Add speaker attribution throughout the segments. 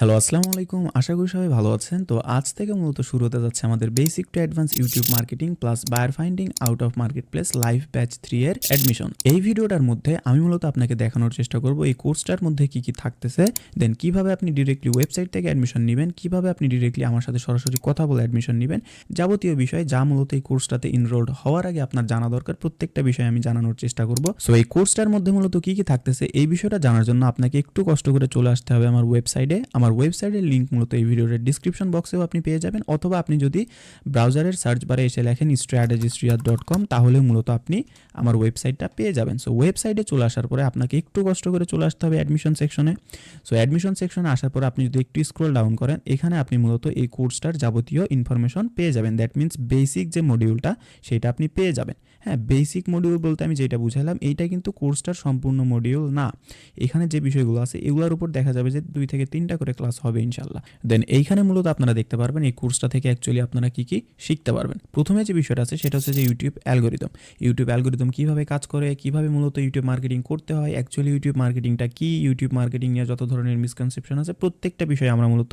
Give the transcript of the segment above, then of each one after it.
Speaker 1: Hello, আসসালামু আলাইকুম। আশা করি সবাই ভালো আছেন। তো আজ থেকে মূলত শুরু হতে যাচ্ছে আমাদের basic to advance YouTube marketing plus buyer finding out of marketplace live batch three এর অ্যাডমিশন এই ভিডিওটার মধ্যে আমি মূলত আপনাকে দেখানোর চেষ্টা করব, এই কোর্সটার মধ্যে কি কি থাকতেছে। দেন কীভাবে আপনি ডিরেক্টলি ওয়েবসাইট থেকে অ্যাডমিশন নেবেন, কীভাবে আপনি ডিরেক্টলি আমার সাথে সরাসরি কথা বলে অ্যাডমিশন নেবেন, যাবতীয় বিষয় যা মূলত এই কোর্সটাতে ইনরোল্ড হওয়ার আগে আপনার জানা দরকার, প্রত্যেকটা বিষয় আমি জানানোর চেষ্টা করব। সো এই কোর্সটার মধ্যে মূলত কি কি থাকতেছে, এই বিষয়টা জানার জন্য আপনাকে একটু কষ্ট করে চলে আসতে হবে আমার ওয়েবসাইটে আমার ওয়েবসাইটের লিঙ্ক মূলত এই ভিডিওর ডিসক্রিপশন বক্সেও আপনি পেয়ে যাবেন, অথবা আপনি যদি ব্রাউজারের সার্চ বারে এসে লেখেন স্ট্র্যাটেজিস্ট্রিয়ার ডট কম তাহলে মূলত আপনি আমার ওয়েবসাইটটা পেয়ে যাবেন। সো ওয়েবসাইটে চলে আসার পরে আপনাকে একটু কষ্ট করে চলে আসতে হবে অ্যাডমিশন সেকশনে সো অ্যাডমিশন সেকশনে আসার পরে আপনি যদি একটু স্ক্রল ডাউন করেন, এখানে আপনি মূলত এই কোর্সটার যাবতীয় ইনফরমেশন পেয়ে যাবেন। দ্যাট মিন্স বেসিক যে মডিউলটা সেটা আপনি পেয়ে যাবেন। হ্যাঁ বেসিক মডিউল বলতে আমি যেটা বুঝালাম, এইটা কিন্তু কোর্সটার সম্পূর্ণ মডিউল না। এখানে যে বিষয়গুলো আছে, এগুলোর উপর দেখা যাবে যে দুই থেকে তিনটা করে ক্লাস হবে ইনশাল্লাহ দেন এইখানে মূলত আপনারা দেখতে পারবেন এই কোর্সটা থেকে অ্যাকচুয়ালি আপনারা কি কি শিখতে পারবেন। প্রথমে যে বিষয়টা আছে সেটা হচ্ছে যে ইউটিউব অ্যালগোরিদম ইউটিউব অ্যালগোরিদম কীভাবে কাজ করে, কীভাবে মূলত ইউটিউব মার্কেটিং করতে হয় অ্যাকচুয়ালি ইউটিউব মার্কেটিংটা কি ইউটিউব মার্কেটিং নিয়ে যত ধরনের মিসকনসেপশন আছে, প্রত্যেকটা বিষয়ে আমরা মূলত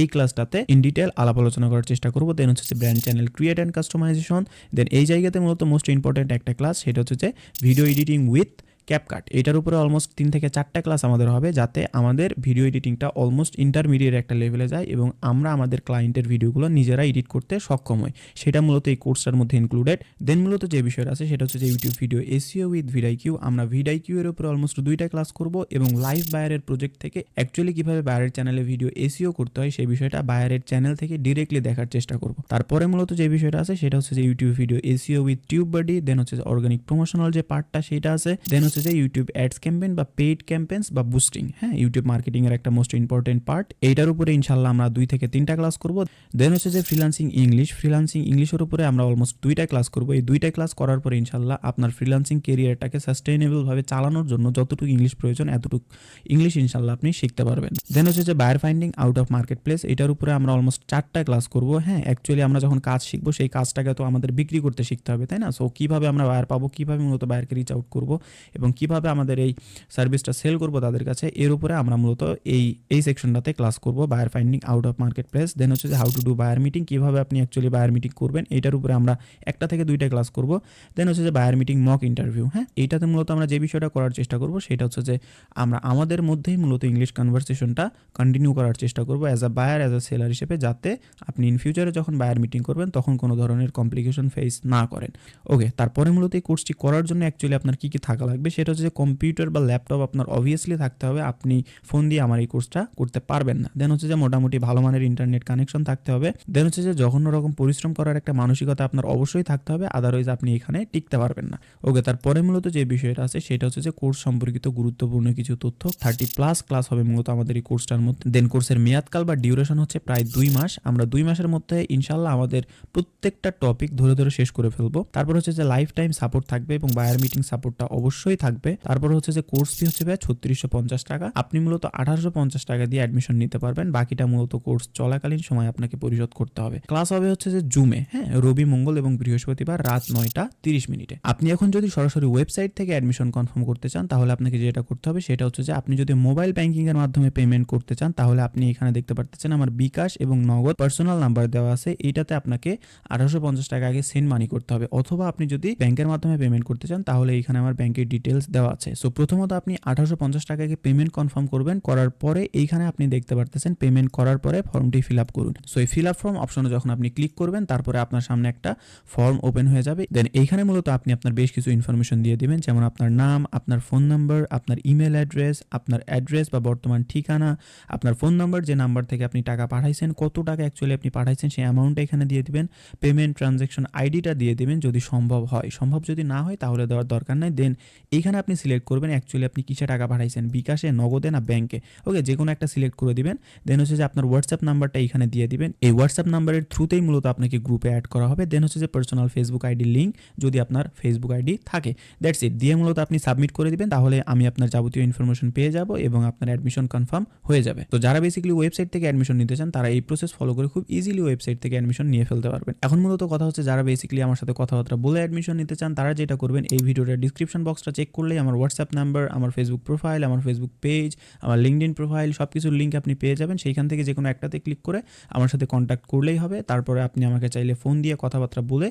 Speaker 1: এই ক্লাসটাতে ইন ডিটেল আলাপ আলোচনা করার চেষ্টা করব। দেন হচ্ছে যে brand channel create and customisation then এই জায়গাতে মূলত মোস্ট ইম্পর্টেন্ট একটা ক্লাস সেটা হচ্ছে যে ভিডিও এডিটিং উইথ ক্যাপকাট এটার উপরে অলমোস্ট তিন থেকে চারটা ক্লাস আমাদের হবে, যাতে আমাদের ভিডিও এডিটিংটা অলমোস্ট ইন্টারমিডিয়েট একটা লেভেলে যায় এবং আমরা আমাদের ক্লায়েন্টের ভিডিওগুলো নিজেরা এডিট করতে সক্ষম হই। সেটা মূলত এই কোর্সটার মধ্যে ইনক্লুডেড দেন মূলত যে বিষয়টা আছে, সেটা হচ্ছে যে YouTube video SEO with vidIQ আমরা ভিডাই কিউ এর উপরে অলমোস্ট দুইটা ক্লাস করব এবং লাইভ বায়ারের প্রজেক্ট থেকে অ্যাকচুয়ালি কীভাবে বায়ারের চ্যানেলে ভিডিও এসিও করতে হয়, সেই বিষয়টা বায়ারের চ্যানেল থেকে ডিরেক্টলি দেখার চেষ্টা করব। তারপরে মূলত যে বিষয়টা আছে, সেটা হচ্ছে যে YouTube video SEO with TubeBuddy then হচ্ছে অর্গানিক প্রমোশনাল যে পার্টটা সেটা আছে দেন হচ্ছে যে ইউটিউব অ্যাডস ক্যাম্পেন বা পেইড ক্যাম্পেন্স বা বুস্টিং হ্যাঁ? ইউটিউব মার্কেটিং এর একটা মোস্ট ইম্পর্টেন্ট পার্ট এইটার উপরে ইনশাল্লাহ আমরা দুই থেকে তিনটা ক্লাস করব। দেন হচ্ছে যে ফ্রিলান্সিং ইংলিশ ফ্রিলান্সিং ইংলিশের উপরে আমরা অলমোস্ট দুইটা ক্লাস করব। এই দুইটা ক্লাস করার পরে ইনশাল্লাহ আপনার ফ্রিলান্সিং কেরিয়ারটাকে সাস্টেইনেবল ভাবে চালানোর জন্য যতটুকু ইংলিশ প্রয়োজন, এতটুকু ইংলিশ ইনশাল্লাহ আপনি শিখতে পারবেন। দেন হচ্ছে যে buyer finding out of marketplace এটার উপরে আমরা অলমোস্ট চারটা ক্লাস করব হ্যাঁ? অ্যাকচুয়ালি আমরা যখন কাজ শিখব, সেই কাজটাকে তো আমাদের বিক্রি করতে শিখতে হবে, তাই না? সো কীভাবে আমরা বায়ার পাবো, কীভাবে মূলত বায়ারকে রিচ আউট করব এবং কীভাবে আমাদের এই সার্ভিসটা সেল করব তাদের কাছে, এর উপরে আমরা মূলত এই এই সেকশনটাতে ক্লাস করব buyer finding out of marketplace then হচ্ছে যে how to do buyer meeting কীভাবে আপনি অ্যাকচুয়ালি বায়ার মিটিং করবেন, এটার উপরে আমরা একটা থেকে দুইটা ক্লাস করব। দেন হচ্ছে যে বায়ার মিটিং মক ইন্টারভিউ হ্যাঁ? এইটাতে মূলত আমরা যে বিষয়টা করার চেষ্টা করব সেটা হচ্ছে যে আমরা আমাদের মধ্যেই মূলত ইংলিশ কনভারসেশনটা কন্টিনিউ করার চেষ্টা করব as a buyer as a seller হিসেবে যাতে আপনি ইন ফিউচারে যখন বায়ার মিটিং করবেন তখন কোনো ধরনের কমপ্লিকেশন ফেস না করেন। ওকে তারপরে মূলত এই কোর্সটি করার জন্য অ্যাকচুয়ালি আপনার কী কী থাকা লাগবে সেটা হচ্ছে যে কম্পিউটার বা ল্যাপটপ আপনার অবভিয়াসলি থাকতে হবে, আপনি ফোন দিয়ে আমার এই কোর্সটা করতে পারবেন না। দেন হচ্ছে যে মোটামুটি ভালো মানের ইন্টারনেট কানেকশন থাকতে হবে। দেন হচ্ছে যে জঘন্য রকম পরিশ্রম করার একটা মানসিকতা আপনার অবশ্যই থাকতে হবে আদারওয়াইজ আপনি এখানে টিকতে পারবেন না। ওকে তারপরে মূলত যে বিষয়টা আছে, সেটা হচ্ছে যে কোর্স সম্পর্কিত গুরুত্বপূর্ণ কিছু তথ্য। থার্টি প্লাস ক্লাস হবে মূলত আমাদের এই কোর্সটার মধ্যে। দেন কোর্সের মেয়াদকাল বা ডিউরেশন হচ্ছে প্রায় দুই মাস। আমরা দুই মাসের মধ্যে ইনশাল্লাহ আমাদের প্রত্যেকটা টপিক ধরে ধরে শেষ করে ফেলব। তারপর হচ্ছে যে লাইফ টাইম সাপোর্ট থাকবে এবং বায়ার মিটিং সাপোর্টটা অবশ্যই থাকবে। তারপর হচ্ছে যে কোর্স ফি হচ্ছে ভাই ছত্রিশশো পঞ্চাশ টাকা। আপনি মূলত আঠারোশো পঞ্চাশ টাকা দিয়ে অ্যাডমিশন নিতে পারবেন। বাকিটা মূলত কোর্স চলাকালীন সময় আপনাকে পরিশোধ করতে হবে। ক্লাস হবে হচ্ছে যে জুমে হ্যাঁ? রবি, মঙ্গল এবং বৃহস্পতিবার রাত নয়টা তিরিশ মিনিটে। আপনি এখন যদি সরাসরি ওয়েবসাইট থেকে অ্যাডমিশন কনফার্ম করতে চান, তাহলে আপনাকে যেটা করতে হবে সেটা হচ্ছে যে আপনি যদি মোবাইল ব্যাংকিং এর মাধ্যমে পেমেন্ট করতে চান, তাহলে আপনি এখানে দেখতে পারতেছেন আমার বিকাশ এবং নগদ পার্সোনাল নাম্বার দেওয়া আছে। এইটাতে আপনাকে আঠারোশো পঞ্চাশ টাকা আগে সেন্ড মানি করতে হবে। অথবা আপনি যদি ব্যাংকের মাধ্যমে পেমেন্ট করতে চান, তাহলে এখানে আমার ব্যাংকের ডিটেলস দেওয়া আছে। সো প্রথমত আপনি আঠারোশো পঞ্চাশ টাকাকে পেমেন্ট কনফার্ম করবেন, করার পরে এইখানে আপনি দেখতে পারতেছেন পেমেন্ট করার পরে ফর্মটি ফিল আপ করুন। সো এই ফিল আপ ফর্ম অপশনে যখন আপনি ক্লিক করবেন, তারপরে আপনার সামনে একটা ফর্ম ওপেন হয়ে যাবে। দেন এইখানে মূলত আপনি আপনার বেশ কিছু ইনফরমেশন দিয়ে দিবেন, যেমন আপনার নাম, আপনার ফোন নাম্বার আপনার ইমেল অ্যাড্রেস আপনার অ্যাড্রেস বা বর্তমান ঠিকানা, আপনার ফোন নাম্বার যে নাম্বার থেকে আপনি টাকা পাঠাইছেন, কত টাকা অ্যাকচুয়ালি আপনি পাঠাইছেন, সেই অ্যামাউন্টটা এখানে দিয়ে দিবেন। পেমেন্ট ট্রানজ্যাকশন আইডিটা দিয়ে দিবেন যদি সম্ভব হয়। সম্ভব যদি না হয়, তাহলে দেওয়ার দরকার নাই। দেন এইখানে আপনি সিলেক্ট করবেন অ্যাকচুয়ালি আপনি কিসে টাকা পাঠাইছেন? বিকাশে, নগদে না ব্যাংকে ওকে যে কোনো একটা সিলেক্ট করে দিবেন। দেন হচ্ছে যে আপনার হোয়াটসঅ্যাপ নাম্বারটা এখানে দিয়ে দিবেন। এই হোয়াটসঅ্যাপ নাম্বারের থ্রুতেই মূলত আপনাকে গ্রুপে অ্যাড করা হবে। দেন হচ্ছে যে পার্সোনাল ফেসবুক আইডি লিঙ্ক যদি আপনার ফেসবুক আইডি থাকে। দ্যাটস ইট দিয়ে মূলত আপনি সাবমিট করে দিবেন, তাহলে আমি আপনার যাবতীয় ইনফরমেশন পেয়ে যাব এবং আপনার অ্যাডমিশন কনফার্ম হয়ে যাবে। তো যারা বেসিক্যালি ওয়েবসাইট থেকে অ্যাডমিশন নিতে চান, তারা এই প্রসেস ফলো করে খুব ইজিলি ওয়েবসাইট থেকে অ্যাডমিশন নিয়ে ফেলতে পারবেন। এখন মূলত কথা হচ্ছে, যারা বেসিক্যালি আমার সাথে কথাবার্তা বলে অ্যাডমিশন নিতে চান, তারা যেটা করবেন, এই ভিডিওটার ডিসক্রিপশন বক্সটা চেক চেক করলেই আমার হোয়াটসঅ্যাপ নাম্বার আমার ফেসবুক প্রোফাইল আমার ফেসবুক পেজ আমার লিঙ্কডিন প্রোফাইল সব কিছুর লিঙ্ক আপনি পেয়ে যাবেন। সেইখান থেকে যে কোনো একটাতে ক্লিক করে আমার সাথে কন্ট্যাক্ট করলেই হবে। তারপরে আপনি আমাকে চাইলে ফোন দিয়ে কথাবার্তা বলে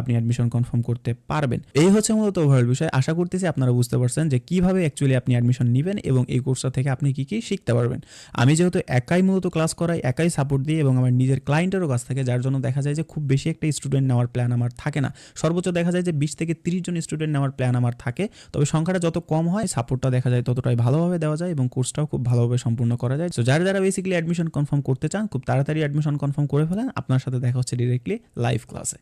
Speaker 1: আপনি অ্যাডমিশন কনফার্ম করতে পারবেন। এই হচ্ছে মূলত ওভারঅল বিষয়। আশা করতেছি আপনারা বুঝতে পারছেন যে কীভাবে অ্যাকচুয়ালি আপনি অ্যাডমিশন নেবেন এবং এই কোর্সটা থেকে আপনি কী কী শিখতে পারবেন। আমি যেহেতু একাই মূলত ক্লাস করাই, একাই সাপোর্ট দিই এবং আমার নিজের ক্লায়েন্টেরও কাছ থেকে, যার জন্য দেখা যায় যে খুব বেশি একটা স্টুডেন্ট নেওয়ার প্ল্যান আমার থাকে না। সর্বোচ্চ দেখা যায় যে বিশ থেকে তিরিশ জন স্টুডেন্ট নেওয়ার প্ল্যান আমার থাকে। তবে সংখ্যাটা যত কম হয় সাপোর্টটা দেখা যায় ততটাই ভালোভাবে দেওয়া যায় এবং কোর্সটাও খুব ভালোভাবে সম্পূর্ণ করা যায়। তো যারা যারা বেসিক্যালি অ্যাডমিশন কনফার্ম করতে চান, খুব তাড়াতাড়ি অ্যাডমিশন কনফার্ম করে ফেলেন। আপনার সাথে দেখা হচ্ছে ডিরেক্টলি লাইভ ক্লাসে